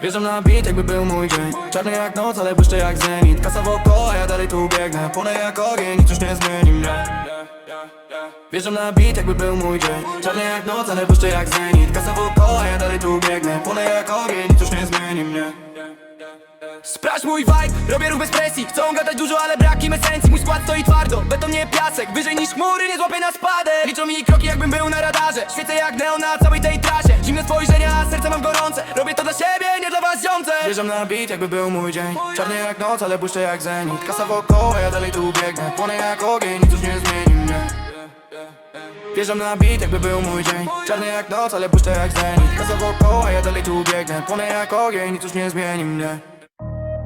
Wjeżdżam na bit, jakby był mój dzień. Czarny jak noc, ale błyszczę jak zenit. Kasa wokoło, ja dalej tu biegnę. Płonę jak ogień, nic już nie zmieni mnie. Na bit, jakby był mój dzień. Czarny jak noc, ale błyszczę jak zenit. Kasa wokoło, ja dalej tu biegnę Sprawdź mój vibe, robię ruch bez presji. Chcą gadać dużo, ale brak im esencji. Mój skład stoi twardo, beton nie piasek. Wyżej niż chmury, nie złapię na spadek. Liczą mi kroki jakbym był na radarze. Świecę jak neon na całej tej trasie. Zimne spojrzenia, a serce mam gorące. Robię to dla siebie, nie dla was ziomce. Wjeżdżam na beat jakby był mój dzień. Czarny jak noc, ale błyszczę jak zenit. Kasa wokoło, ja dalej tu biegnę. Płonę jak ogień, nic już nie zmieni mnie. Wjeżdżam na beat jakby był mój dzień. Czarny jak noc, ale błyszczę jak zenit. Kasa wokoło, ja dalej tu biegnę. Płonę jak ogień, nic już nie zmieni mnie